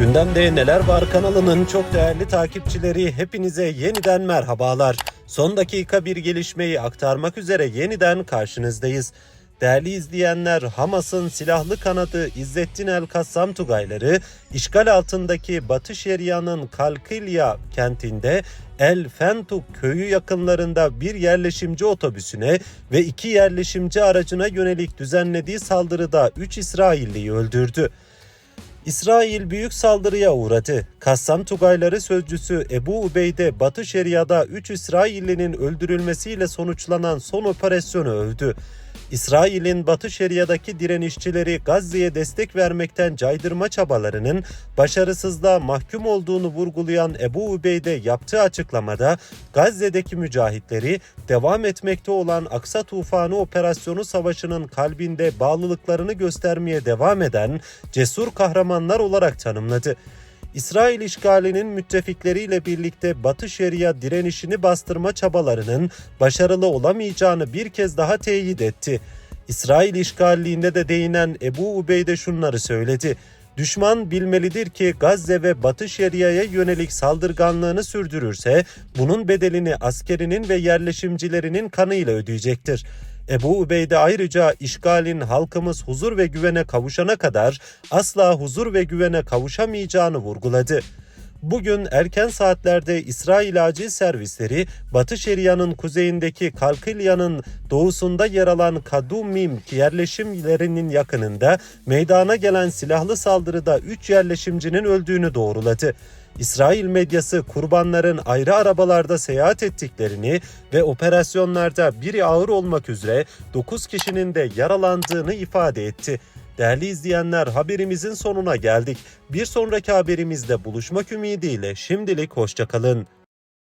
Gündemde Neler Var kanalının çok değerli takipçileri hepinize yeniden merhabalar. Son dakika bir gelişmeyi aktarmak üzere yeniden karşınızdayız. Değerli izleyenler Hamas'ın silahlı kanadı İzzettin El Kassam Tugayları işgal altındaki Batı Şeria'nın Kalkilya kentinde El Fentuk köyü yakınlarında bir yerleşimci otobüsüne ve iki yerleşimci aracına yönelik düzenlediği saldırıda 3 İsrailliyi öldürdü. İsrail büyük saldırıya uğradı. Kassam Tugayları sözcüsü Ebu Ubeyde Batı Şeria'da 3 İsraillinin öldürülmesiyle sonuçlanan son operasyonu övdü. İsrail'in Batı Şeria'daki direnişçileri Gazze'ye destek vermekten caydırma çabalarının başarısızlığa mahkum olduğunu vurgulayan Ebu Ubeyde yaptığı açıklamada Gazze'deki mücahitleri devam etmekte olan Aksa Tufanı operasyonu savaşının kalbinde bağlılıklarını göstermeye devam eden cesur kahramanlar olarak tanımladı. İsrail işgalinin müttefikleriyle birlikte Batı Şeria direnişini bastırma çabalarının başarılı olamayacağını bir kez daha teyit etti. İsrail işgalliğinde de değinen Ebu Ubeyde şunları söyledi. Düşman bilmelidir ki Gazze ve Batı Şeria'ya yönelik saldırganlığını sürdürürse bunun bedelini askerinin ve yerleşimcilerinin kanıyla ödeyecektir. Ebu Ubeyde ayrıca işgalin halkımız huzur ve güvene kavuşana kadar asla huzur ve güvene kavuşamayacağını vurguladı. Bugün erken saatlerde İsrail acil servisleri Batı Şeria'nın kuzeyindeki Kalkilya'nın doğusunda yer alan Kadumim yerleşimlerinin yakınında meydana gelen silahlı saldırıda 3 yerleşimcinin öldüğünü doğruladı. İsrail medyası kurbanların ayrı arabalarda seyahat ettiklerini ve operasyonlarda biri ağır olmak üzere 9 kişinin de yaralandığını ifade etti. Değerli izleyenler haberimizin sonuna geldik. Bir sonraki haberimizde buluşmak ümidiyle şimdilik hoşçakalın.